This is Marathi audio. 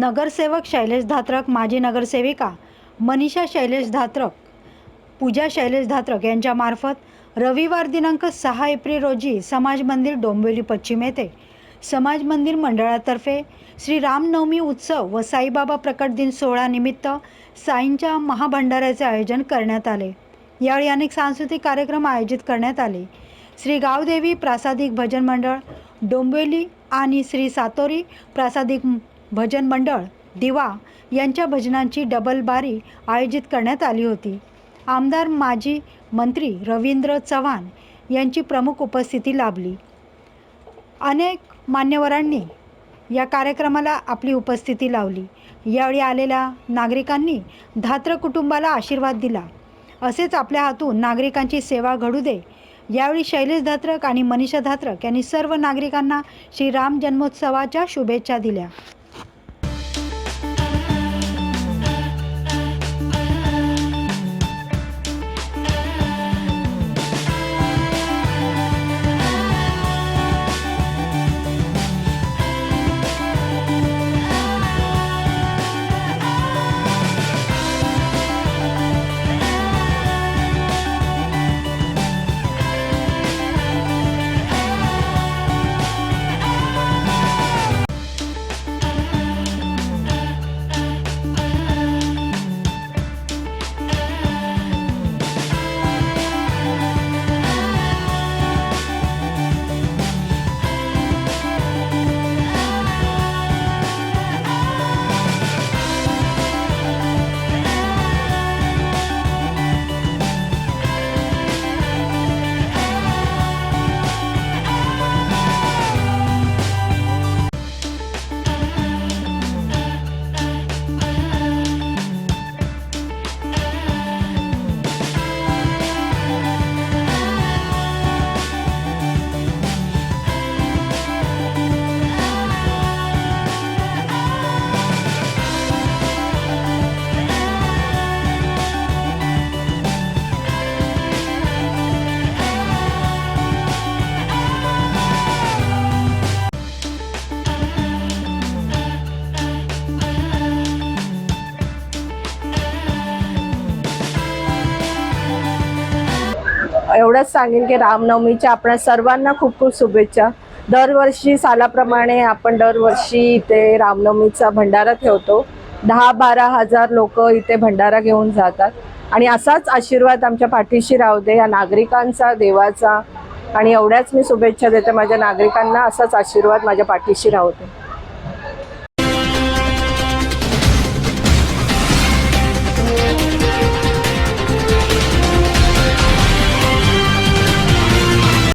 नगरसेवक शैलेश धात्रक माजी नगरसेविका मनीषा शैलेश धात्रक पूजा शैलेश धात्रक यांच्यामार्फत रविवार दिनांक सहा एप्रिल रोजी समाज मंदिर डोंबिवली पश्चिम येथे समाज मंदिर मंडळातर्फे श्री रामनवमी उत्सव व साईबाबा प्रकट दिन सोहळ्यानिमित्त साईंच्या महाभंडाऱ्याचे आयोजन करण्यात आले. यावेळी अनेक सांस्कृतिक कार्यक्रम आयोजित करण्यात आले. श्री गावदेवी प्रासादिक भजन मंडळ डोंबिवली आणि श्री सातोरी प्रासादिक भजन मंडळ दिवा यांच्या भजनांची डबल बारी आयोजित करण्यात आली होती. आमदार माजी मंत्री रवींद्र चव्हाण यांची प्रमुख उपस्थिती लाभली. अनेक मान्यवरांनी या कार्यक्रमाला आपली उपस्थिती लावली. यावेळी आलेल्या नागरिकांनी धात्र कुटुंबाला आशीर्वाद दिला. असेच आपल्या हातून नागरिकांची सेवा घडू दे. यावेळी शैलेश धात्रक आणि मनीषा धात्रक यांनी सर्व नागरिकांना श्रीराम जन्मोत्सवाच्या शुभेच्छा दिल्या. एवढंच सांगेन की रामनवमीच्या आपल्या सर्वांना खूप खूप शुभेच्छा. दरवर्षी सालाप्रमाणे आपण दरवर्षी इथे रामनवमीचा भंडारा ठेवतो. दहा बारा हजार लोक इथे भंडारा घेऊन जातात. आणि असाच आशीर्वाद आमच्या पाठीशी राहू दे या नागरिकांचा देवाचा. आणि एवढ्याच मी शुभेच्छा देते माझ्या नागरिकांना असाच आशीर्वाद माझ्या पाठीशी राहू दे.